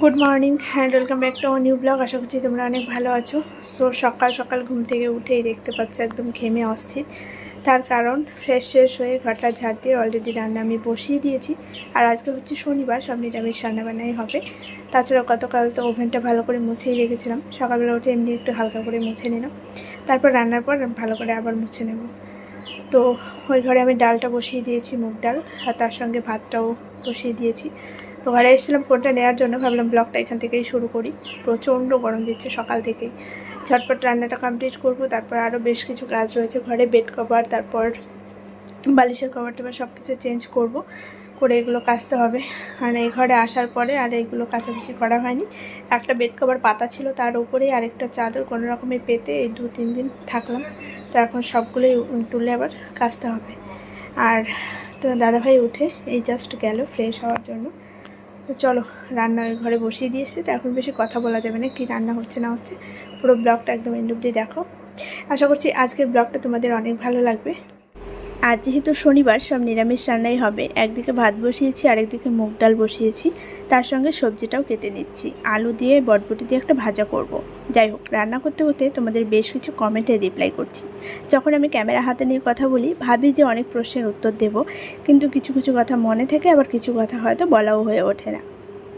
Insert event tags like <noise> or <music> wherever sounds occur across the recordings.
Good morning and welcome back to new blog আশা করছি তোমরা অনেক ভালো আছো। সো সকাল সকাল ঘুম থেকে উঠেই দেখতে পাচ্ছ একদম ঘেমে অস্থির। তার কারণ ফ্রেশ শেষ হয়ে ঘরটা ঝাড় দিয়ে অলরেডি রান্না আমি বসিয়ে দিয়েছি। আর আজকে হচ্ছে শনিবার, সব নিরামিষ রান্নাবান্নাই হবে। তাছাড়া গতকাল তো ওভেনটা ভালো করে মুছেই রেখেছিলাম। সকালবেলা উঠে এমনি একটু হালকা করে মুছে নিলাম। তারপর রান্নার পর ভালো করে আবার মুছে নেব। তো ওই ঘরে আমি ডালটা বসিয়ে দিয়েছি, মুগ ডাল। আর তার সঙ্গে ভাতটাও বসিয়ে দিয়েছি। তো ঘরে এসেছিলাম ফোনটা নেওয়ার জন্য, ভাবলাম ব্লগটা এখান থেকেই শুরু করি। প্রচণ্ড গরম দিচ্ছে সকাল থেকেই। ঝটপট রান্নাটা কমপ্লিট করব, তারপর আরও বেশ কিছু কাজ রয়েছে ঘরে বেড কভার তারপর বালিশের কভার টভার সব কিছু চেঞ্জ করব, করে এগুলো কাচতে হবে। আর এই ঘরে আসার পরে আর এগুলো কাচাকুচি করা হয়নি। একটা বেড কভার পাতা ছিল তার উপরেই আরেকটা চাদর কোনো রকমের পেতে এই দু তিন দিন থাকলাম। তো এখন সবগুলোই তুলে আবার কাচতে হবে। আর তো দাদাভাই উঠে, এই জাস্ট গেল ফ্রেশ হওয়ার জন্য। তো চলো, রান্না ওই ঘরে বসিয়ে দিয়ে এসেছি। তো এখন বেশি কথা বলা যাবে না, কি রান্না হচ্ছে না হচ্ছে। পুরো ব্লগটা একদম এন্ড দেখো। আশা করছি আজকের ব্লগটা তোমাদের অনেক ভালো লাগবে। আজ যেহেতু শনিবার, সব নিরামিষ রান্নাই হবে। একদিকে ভাত বসিয়েছি, আরেকদিকে মুগ ডাল বসিয়েছি। তার সঙ্গে সবজিটাও কেটে নিচ্ছি। আলু দিয়ে, বটবটি দিয়ে একটা ভাজা করব। যাই হোক, রান্না করতে করতে তোমাদের বেশ কিছু কমেন্টে রিপ্লাই করছি। যখন আমি ক্যামেরা হাতে নিয়ে কথা বলি, ভাবি যে অনেক প্রশ্নের উত্তর দেব। কিন্তু কিছু কিছু কথা মনে থাকে, আবার কিছু কথা হয়তো বলাও হয়ে ওঠে না।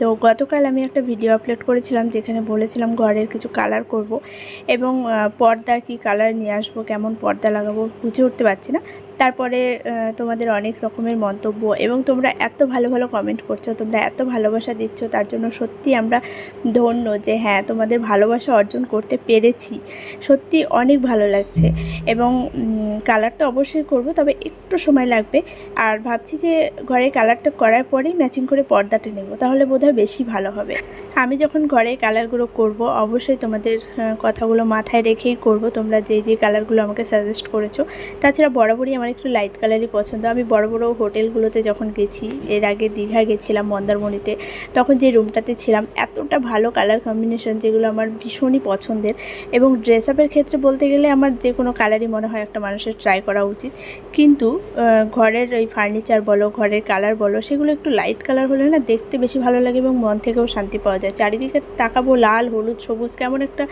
তো গতকাল আমি একটা ভিডিও আপলোড করেছিলাম, যেখানে বলেছিলাম ঘরের কিছু কালার করব এবং পর্দা কি কালার নিয়ে আসব, কেমন পর্দা লাগাবো বুঝে উঠতে পারছি না। তারপরে তোমাদের অনেক রকমের মন্তব্য এবং তোমরা এত ভালো ভালো কমেন্ট করছ, তোমরা এত ভালোবাসা দিচ্ছ, তার জন্য সত্যি আমরা ধন্য যে হ্যাঁ তোমাদের ভালোবাসা অর্জন করতে পেরেছি। সত্যি অনেক ভালো লাগছে এবং কালার তো অবশ্যই করব, তবে একটু সময় লাগবে। আর ভাবছি যে ঘরে কালারটা করার পরেই ম্যাচিং করে পর্দাটা নেব, তাহলে বোধহয় বেশি ভালো হবে। আমি যখন ঘরে কালারগুলো করব, অবশ্যই তোমাদের কথাগুলো মাথায় রেখেই করব, তোমরা যে যে কালারগুলো আমাকে সাজেস্ট করেছ। তাছাড়া বরাবরই আমার একটু লাইট কালারই পছন্দ। আমি বড় বড় হোটেলগুলোতে যখন গেছি, এর আগে দীঘা গেছিলাম মন্দারমণিতে, তখন যে রুমটাতে ছিলাম, এতটা ভালো কালার কম্বিনেশন যেগুলো আমার ভীষণই পছন্দের। এবং ড্রেস আপের ক্ষেত্রে বলতে গেলে আমার যে কোনো কালারই মনে হয় একটা মানুষের ট্রাই করা উচিত। কিন্তু ঘরের ওই ফার্নিচার বলো, ঘরের কালার বলো, সেগুলো একটু লাইট কালার হলে না দেখতে বেশি ভালো লাগে এবং মন থেকেও শান্তি পাওয়া যায়। চারিদিকে তাকাবো লাল, হলুদ, সবুজ, কেমন একটা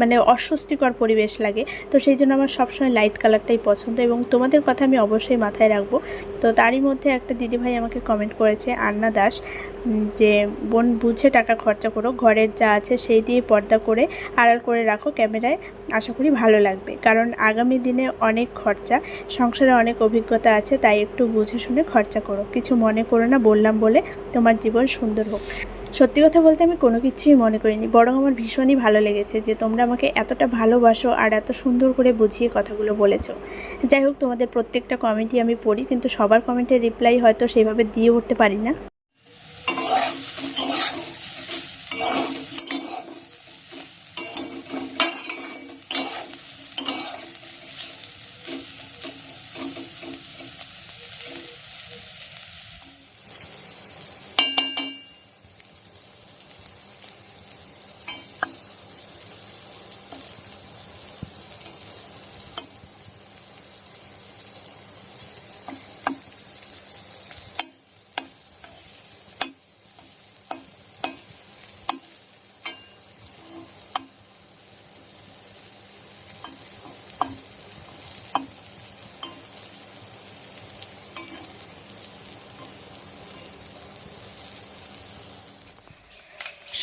মানে অস্বস্তিকর পরিবেশ লাগে। তো সেই জন্য আমার সবসময় লাইট কালারটাই পছন্দ এবং তোমাদের কথা আমি অবশ্যই মাথায় রাখব। তো তারই মধ্যে একটা দিদিভাই আমাকে কমেন্ট করেছে, আন্না দাস যে, বোন, বুঝে টাকা খরচা করো। ঘরের যা আছে সেই দিয়ে পর্দা করে আড়াল করে রাখো ক্যামেরায়। আশা করি ভালো লাগবে। কারণ আগামী দিনে অনেক খরচা, সংসারে অনেক অভিজ্ঞতা আছে, তাই একটু বুঝে শুনে খরচা করো। কিছু মনে করো না, বললাম বলে তোমার জীবন সুন্দর হোক। সত্যি কথা বলতে আমি কোনো কিছুই মনে করিনি, বরং আমার ভীষণই ভালো লেগেছে যে তোমরা আমাকে এতটা ভালোবাসো আর এত সুন্দর করে বুঝিয়ে কথাগুলো বলেছ। যাই হোক, তোমাদের প্রত্যেকটা কমেন্টই আমি পড়ি, কিন্তু সবার কমেন্টের রিপ্লাই হয়তো সেভাবে দিয়ে উঠতে পারি না।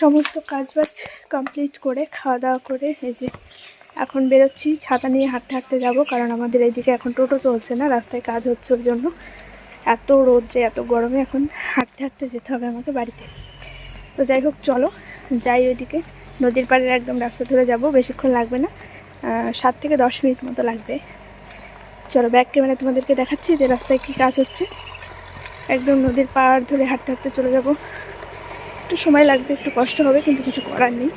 সমস্ত কাজবাজ কমপ্লিট করে, খাওয়া দাওয়া করে, এই যে এখন বেরোচ্ছি। ছাতা নিয়ে হাঁটতে হাঁটতে যাব, কারণ আমাদের এইদিকে এখন টোটো চলছে না, রাস্তায় কাজ হচ্ছে ওর জন্য। এত রোদ্রে এত গরমে এখন হাঁটতে হাঁটতে যেতে হবে আমাকে বাড়িতে। তো যাই হোক, চলো, যাই ওইদিকে। নদীর পাড়ের একদম রাস্তা ধরে যাব, বেশিক্ষণ লাগবে না। সাত থেকে দশ মিনিট মতো লাগবে। চলো ব্যাক ক্যামেরা তোমাদেরকে দেখাচ্ছি যে রাস্তায় কী কাজ হচ্ছে। একদম নদীর পাড় ধরে হাঁটতে হাঁটতে চলে যাব। একটু সময় লাগবে, একটু কষ্ট হবে, কিন্তু কিছু করার নেই।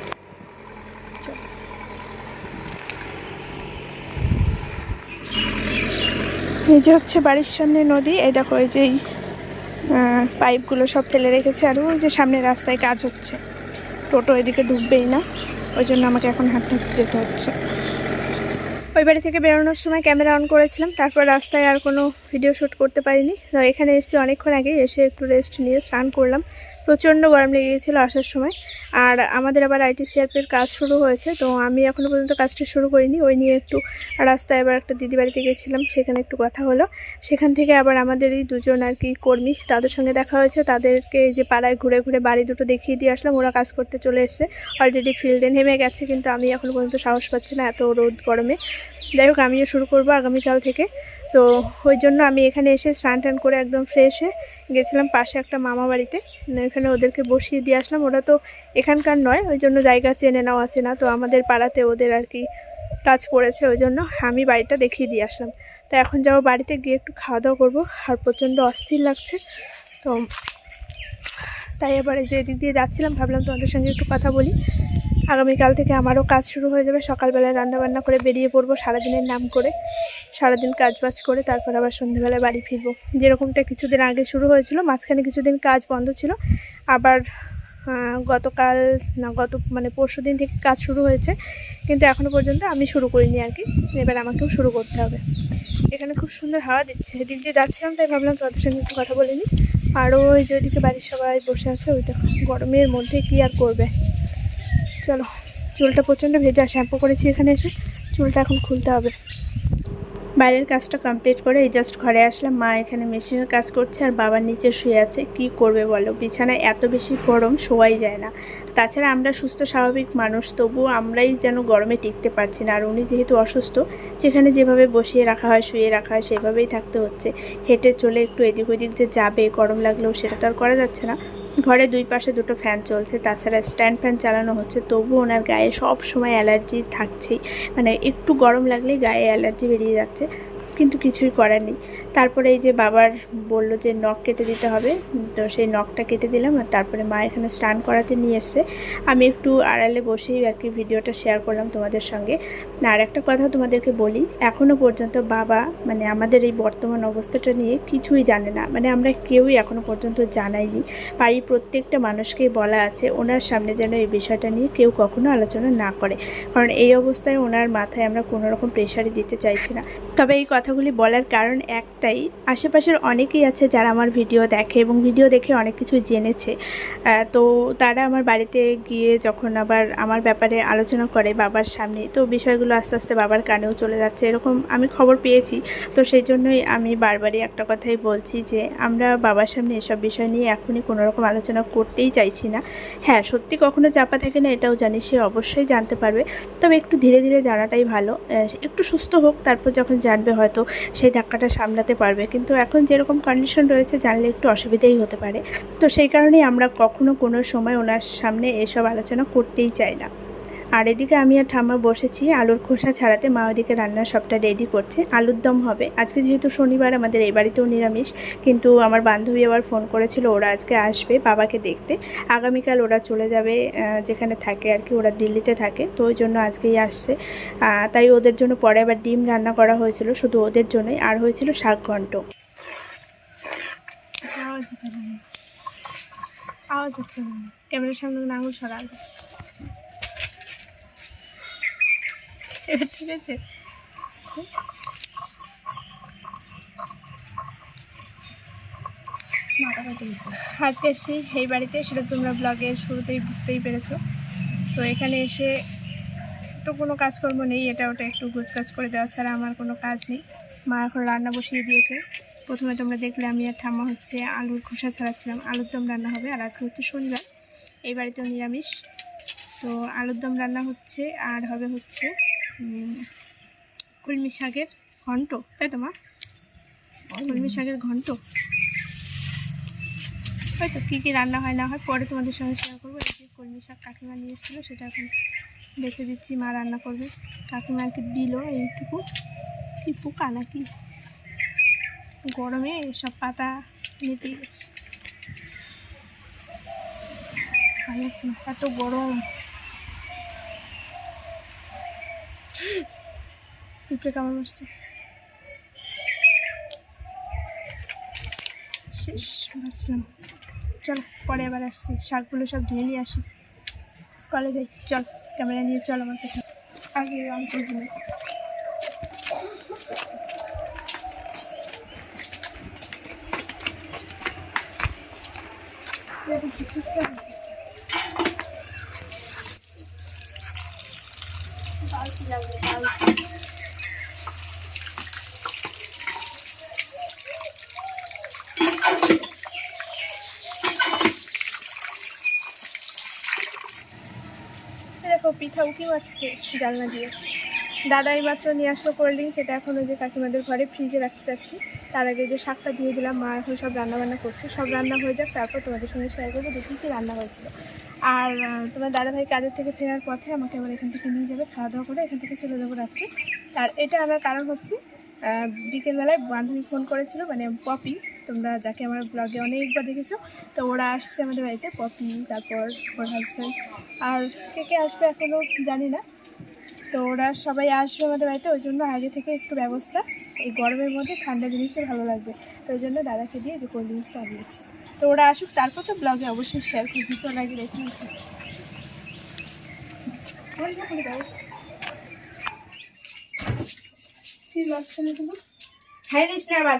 এই যে হচ্ছে বাড়ির সামনে নদী, এই দেখো, এই যে পাইপগুলো সব ফেলে রেখেছে, আর ওই যে সামনে রাস্তায় কাজ হচ্ছে। টোটো এদিকে ডুববেই না, ওই জন্য আমাকে এখন হাঁটতে হাঁটতে যেতে হচ্ছে। ওই বাড়ি থেকে বেরোনোর সময় ক্যামেরা অন করেছিলাম, তারপর রাস্তায় আর কোনো ভিডিও শ্যুট করতে পারিনি। তো এখানে এসে অনেকক্ষণ আগে এসে একটু রেস্ট নিয়ে স্নান করলাম। প্রচণ্ড গরম লেগে গেছিল আসার সময়। আর আমাদের আবার আইটি সিআরপির কাজ শুরু হয়েছে, তো আমি এখনও পর্যন্ত কাজটা শুরু করিনি। ওই নিয়ে একটু রাস্তায় আবার একটা দিদি বাড়িতে গেছিলাম, সেখানে একটু কথা হলো। সেখান থেকে আবার আমাদের এই দুজন আর কি কর্মী তাদের সঙ্গে দেখা হয়েছে। তাদেরকে যে পাড়ায় ঘুরে ঘুরে বাড়ি দুটো দেখিয়ে দিয়ে আসলাম, ওরা কাজ করতে চলে এসছে। অলরেডি ফিল্ডে নেমে গেছে, কিন্তু আমি এখনও পর্যন্ত সাহস পাচ্ছি না এত রোদ গরমে। যাই হোক, আমিও শুরু করব আগামীকাল থেকে। তো ওই জন্য আমি এখানে এসে স্নান টান করে একদম ফ্রেশ গেছিলাম পাশে একটা মামা বাড়িতে। এখানে ওদেরকে বসিয়ে দিয়ে আসলাম। ওরা তো এখানকার নয়, ওই জন্য জায়গা চেনে নাও আছে না। তো আমাদের পাড়াতে ওদের আর কি কাজ পড়েছে, ওই জন্য আমি বাড়িটা দেখিয়ে দিয়ে আসলাম। তো এখন যাব বাড়িতে, গিয়ে একটু খাওয়া দাওয়া করব। আর প্রচণ্ড অস্থির লাগছে। তো তাই এবারে যে দিক দিয়ে যাচ্ছিলাম, ভাবলাম তোমাদের সঙ্গে একটু কথা বলি। আগামীকাল থেকে আমারও কাজ শুরু হয়ে যাবে। সকালবেলায় রান্নাবান্না করে বেরিয়ে পড়ব সারাদিনের নাম করে। সারাদিন কাজ বাজ করে তারপর আবার সন্ধ্যেবেলায় বাড়ি ফিরবো। যেরকমটা কিছুদিন আগে শুরু হয়েছিল, মাঝখানে কিছুদিন কাজ বন্ধ ছিল। আবার গতকাল না, গত মানে পরশু দিন থেকে কাজ শুরু হয়েছে। কিন্তু এখনও পর্যন্ত আমি শুরু করিনি আর কি। এবার আমাকেও শুরু করতে হবে। এখানে খুব সুন্দর হাওয়া দিচ্ছে। এদিক দিয়ে যাচ্ছিলাম তাই ভাবলাম তোদের সঙ্গে একটু কথা বলে নিই। আরও ওই যে ওইদিকে বাড়ির সবাই বসে আছে, ওই তো গরমের মধ্যে কী আর করবে? চলো, চুলটা প্রচণ্ড ভেজা শ্যাম্পু করেছি এখানে এসে, চুলটা এখন খুলতে হবে। বাইরের কাজটা কমপ্লিট করে এই জাস্ট ঘরে আসলাম। মা এখানে মেশিনের কাজ করছে আর বাবার নিচে শুয়ে আছে। কি করবে বলো? বিছানায় এত বেশি গরম, শোয়াই যায় না। তাছাড়া আমরা সুস্থ, স্বাভাবিক মানুষ, তবুও আমরাই যেন গরমে টিকতে পারছি না। আর উনি যেহেতু অসুস্থ যেখানে যেভাবে বসিয়ে রাখা হয়, শুয়ে রাখা হয়, সেভাবেই থাকতে হচ্ছে। হেঁটে চলে একটু এদিক ওদিক যে যাবে, গরম লাগলেও সেটা তো আর করা যাচ্ছে না। ঘরে দুই পাশে দুটো ফ্যান চলছে, তাছাড়া স্ট্যান্ড ফ্যান চালানো হচ্ছে তবু ওনার গায়ে সব সময় অ্যালার্জি থাকছেই। মানে একটু গরম লাগলে গায়ে অ্যালার্জি বেরিয়ে যাচ্ছে, কিন্তু কিছুই করার নেই। তারপরে এই যে বাবার বলল যে নখ কেটে দিতে হবে, তো সেই নখটা কেটে দিলাম আর তারপরে মা এখানে স্নান করাতে নিয়ে এসছে। আমি একটু আড়ালে বসেই আর কি ভিডিওটা শেয়ার করলাম তোমাদের সঙ্গে। আর একটা কথা তোমাদেরকে বলি এখনও পর্যন্ত বাবা মানে আমাদের এই বর্তমান অবস্থাটা নিয়ে কিছুই জানে না। মানে আমরা কেউই এখনও পর্যন্ত জানাইনি। বাড়ির প্রত্যেকটা মানুষকেই বলা আছে, ওনার সামনে যেন এই বিষয়টা নিয়ে কেউ কখনো আলোচনা না করে। কারণ এই অবস্থায় ওনার মাথায় আমরা কোনো রকম প্রেশারই দিতে চাইছি না। তবে এই কথাগুলি বলার কারণ একটাই। আশেপাশের অনেকেই আছে যারা আমার ভিডিও দেখে এবং ভিডিও দেখে অনেক কিছু জেনেছে। তো তারা আমার বাড়িতে গিয়ে যখন আবার আমার ব্যাপারে আলোচনা করে বাবার সামনে, তো বিষয়গুলো আস্তে আস্তে বাবার কানেও চলে যাচ্ছে। এরকম আমি খবর পেয়েছি। তো সেই জন্যই আমি বারবারই একটা কথাই বলছি যে, আমরা বাবার সামনে এসব বিষয় নিয়ে এখনই কোনো রকম আলোচনা করতেই চাইছি না। হ্যাঁ সত্যি কখনো চাপা থাকে না, এটাও জানি, সে অবশ্যই জানতে পারবে। তবে একটু ধীরে ধীরে জানাটাই ভালো। একটু সুস্থ হোক, তারপর যখন জানবে হয়তো সেই ধাক্কাটা সামলাতে পারবে। কিন্তু এখন যেরকম কন্ডিশন রয়েছে, জানলে একটু অসুবিধাই হতে পারে। তো সেই কারণেই আমরা কখনো কোনো সময় ওনার সামনে এসব আলোচনা করতেই চাই না। আর এদিকে আমি আর ঠাম্মা বসেছি, আলুর খোসা ছাড়াতে। মা ওদিকে রান্নার সবটা রেডি করছে। আলুর দম হবে। আজকে যেহেতু শনিবার, আমাদের এই বাড়িতেও নিরামিষ, কিন্তু আমার বান্ধবী আবার ফোন করেছিল, ওরা আজকে আসবে বাবাকে দেখতে। আগামীকাল ওরা চলে যাবে যেখানে থাকে আর কি, ওরা দিল্লিতে থাকে, তো ওই জন্য আজকেই আসছে। তাই ওদের জন্য পরে আবার ডিম রান্না করা হয়েছিল, শুধু ওদের জন্যই, আর হয়েছিল শাক ঘন্ট। আওয়াজ আওয়াজ ক্যামেরার সামনে আঙুল সরাল ঠিক আছে। আজকে এসেছি এই বাড়িতে, সেটা তোমরা ব্লগের শুরুতেই বুঝতেই পেরেছ। তো এখানে এসে তো কোনো কাজকর্ম নেই, এটা ওটা একটু গোছগাছ করে দেওয়া ছাড়া আমার কোনো কাজ নেই। মা এখন রান্না বসিয়ে দিয়েছে। প্রথমে তোমরা দেখলে আমি আর ঠাম্মা হচ্ছে আলুর খোসা ছাড়াচ্ছিলাম। আলুর দম রান্না হবে, আর আজকে হচ্ছে শনিবার। এই বাড়িতেও নিরামিষ। তো আলুর দম রান্না হচ্ছে, আর হবে হচ্ছে কলমি শাকের ঘন্ট, তাই তো মা কলমি শাকের ঘন্ট। হয়তো কী কী রান্না হয় না হয় পরে তোমাদের সঙ্গে শেয়ার করব। এই যে কলমি শাক কাকিমা নিয়ে এসেছিল, সেটা এখন বেছে দিচ্ছি, মা রান্না করবে। কাকিমা আর কি দিল এইটুকু। কি পোকা নাকি? গরমে সব পাতা নিতেই গেছে। ভালো লাগছে না, এত গরম। পিঁপড়ে কামড় মারছে শেষ বাঁচলাম চল পরে আবার আসছি শাকগুলো সব ধুয়ে নিয়ে আসি কলে যাই চল ক্যামেরা নিয়ে চল আমার কাছে আগে অন্তর দিনে দেখো, পিঠা উকি মারছে জানলা দিয়ে। দাদা এই মাত্র নিয়ে আসলো কোল্ড ড্রিঙ্কস সেটা এখন ওই যে কাকিমাদের ঘরে ফ্রিজে রাখতে যাচ্ছি। তার আগে যে শাকটা ধুয়ে দিলাম, মা এখন সব রান্না বান্না করছে। সব রান্না হয়ে যাক, তারপর তোমাদের সঙ্গে শেয়ার করব দেখি কী রান্না হয়েছিল। আর তোমার দাদাভাই কাজের থেকে ফেরার পথে আমাকে আবার এখান থেকে নিয়ে যাবে খাওয়া দাওয়া করে এখান থেকে চলে যাব রাত্রে। আর এটা আমার কারণ হচ্ছে বিকেলবেলায় বান্ধবী ফোন করেছিল মানে পপি তোমরা যাকে আমার ব্লগে অনেকবার দেখেছ, তো ওরা আসছে আমাদের বাড়িতে পপি তারপর ওর হাজব্যান্ড আর কে কে আসবে এখনও জানি না। তো ওরা সবাই আসবে আমাদের বাড়িতে, ওই জন্য আগে থেকে একটু ব্যবস্থা। এই গরমের মধ্যে ঠান্ডা জিনিসই ভালো লাগবে। তো ওই জন্য দাদাকে দিয়ে যে কোল্ড ড্রিঙ্কসটা আনিয়েছি তো ওরা আসুক, তারপর তো ব্লগে অবশ্যই শেয়ার করবি, চল আগে রেখে আসি। নিস না আবার।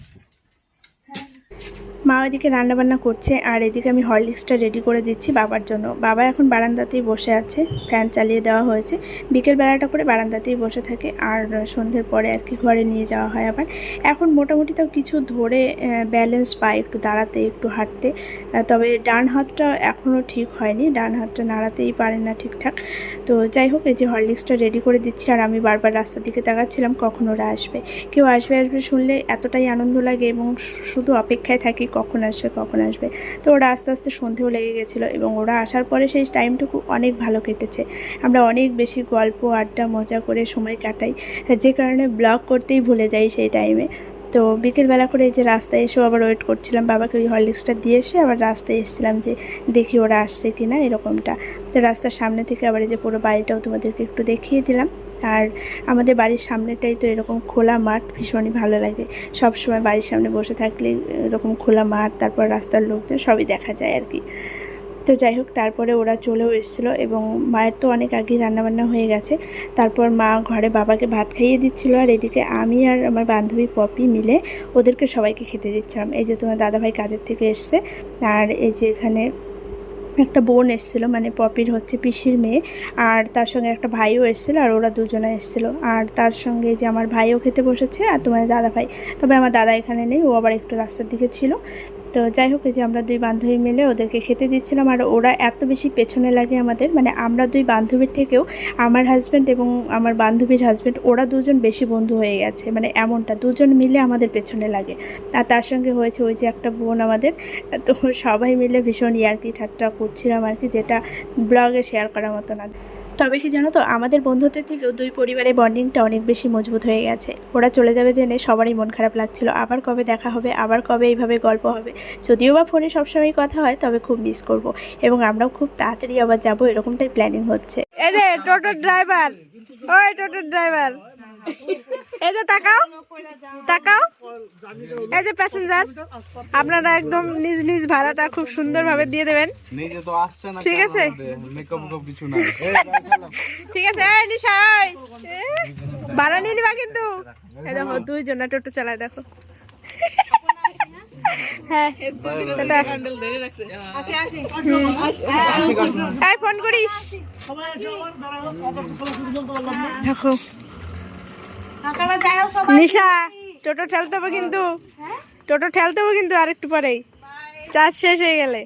মা ওইদিকে রান্নাবান্না করছে আর এদিকে আমি হরলিক্সটা রেডি করে দিচ্ছি বাবার জন্য। বাবা এখন বারান্দাতেই বসে আছে ফ্যান চালিয়ে দেওয়া হয়েছে। বিকেল বেলাটা করে বারান্দাতেই বসে থাকে আর সন্ধ্যের পরে আর কি ঘরে নিয়ে যাওয়া হয় আবার। এখন মোটামুটি তাও কিছু ধরে ব্যালেন্স পায় একটু দাঁড়াতে, একটু হাঁটতে। তবে ডান হাতটা এখনও ঠিক হয়নি, ডান হাতটা নাড়াতেই পারে না ঠিকঠাক। তো যাই হোক, এই যে হরলিক্সটা রেডি করে দিচ্ছি আর আমি বারবার রাস্তার দিকে তাকাচ্ছিলাম, কখন ওরা আসবে? কেউ আসবে আসবে শুনলে এতটাই আনন্দ লাগে এবং শুধু অপেক্ষায় থাকি কখন আসবে কখন আসবে। তো ওরা আস্তে আস্তে সন্ধেও লেগে গেছিল এবং ওরা আসার পরে সেই টাইমটুকু অনেক ভালো কেটেছে। আমরা অনেক বেশি গল্প, আড্ডা, মজা করে সময় কাটাই। যে কারণে ব্লগ করতেই ভুলে যাই সেই টাইমে। তো বিকেলবেলা করে এই যে রাস্তায় এসেও আবার ওয়েট করছিলাম, বাবাকে ওই হরলিক্সটা দিয়ে এসে আবার রাস্তায় এসেছিলাম যে দেখি ওরা আসছে কি না এরকমটা। তো রাস্তার সামনে থেকে আবার এই যে পুরো বাড়িটাও তোমাদেরকে একটু দেখিয়ে দিলাম। আর আমাদের বাড়ির সামনেটাই তো এরকম খোলা মাঠ, ভীষণই ভালো লাগে। সব সময় বাড়ির সামনে বসে থাকলে এরকম খোলা মাঠ, তারপর রাস্তার লোকজন সবই দেখা যায় আর কি। তো যাই হোক, তারপরে ওরা চলেও এসেছিল এবং মায়ের তো অনেক আগেই রান্নাবান্না হয়ে গেছে। তারপর মা ঘরে বাবাকে ভাত খাইয়ে দিচ্ছিল আর এদিকে আমি আর আমার বান্ধবী পপি মিলে ওদেরকে সবাইকে খেতে দিচ্ছিলাম। এই যে তোমার দাদাভাই কাজের থেকে এসছে। আর এই যে এখানে একটা বোন এসেছিল মানে পপির হচ্ছে পিসির মেয়ে, আর তার সঙ্গে একটা ভাইও এসেছিল, আর ওরা দুজনে এসেছিল। আর তার সঙ্গে যে আমার ভাইও খেতে বসেছে, আর তোমার দাদা ভাই তবে আমার দাদা এখানে নেই, ও আবার একটু রাস্তার দিকে ছিল। তো যাই হোক যে আমরা দুই বান্ধবী মিলে ওদেরকে খেতে দিচ্ছিলাম আর ওরা এত বেশি পেছনে লাগে আমাদের। মানে আমরা দুই বান্ধবীর থেকেও আমার হাজব্যান্ড এবং আমার বান্ধবীর হাজব্যান্ড ওরা দুজন বেশি বন্ধু হয়ে গেছে। মানে এমনটা, দুজন মিলে আমাদের পেছনে লাগে। আর তার সঙ্গে হয়েছে ওই যে একটা বোন আমাদের, তো সবাই মিলে ভীষণ ইয়ার্কি ঠাট্টা করছিলাম আর কি, যেটা ব্লগে শেয়ার করার মতো না। তবে কি জানো তো, আমাদের বন্ধুত্বের থেকেও দুই পরিবারের বন্ডিংটা অনেক বেশি মজবুত হয়ে গেছে। ওরা চলে যাবে জেনে সবারই মন খারাপ লাগছিল। আবার কবে দেখা হবে? আবার কবে এইভাবে গল্প হবে? যদিও বা ফোনে সবসময় কথা হয়, তবে খুব মিস করব। এবং আমরাও খুব তাড়াতাড়ি আবার যাব, এরকমটাই প্ল্যানিং হচ্ছে। যে, টোটোর ড্রাইভার ওই টোটোর ড্রাইভার এই যে তাকাও। তাকাও। এই যে প্যাসেঞ্জার আপনারা একদম নিজ নিজ ভাড়াটা খুব সুন্দরভাবে দিয়ে দেবেন। নিজে তো আসছে না ঠিক আছে। <laughs> ঠিক আছে এই নিশা এই। এ, ভাড়া নিয়ে নিবা কিন্তু। এই দেখো দুইজন টোটো চালায় দেখো। হ্যাঁ। ফোন করিস। দেখো। নিশা টোটো ঠেলতে হবে কিন্তু। টোটো ঠেলতে হবে কিন্তু আরেকটু পরেই। চার্জ শেষ হয়ে গেলে।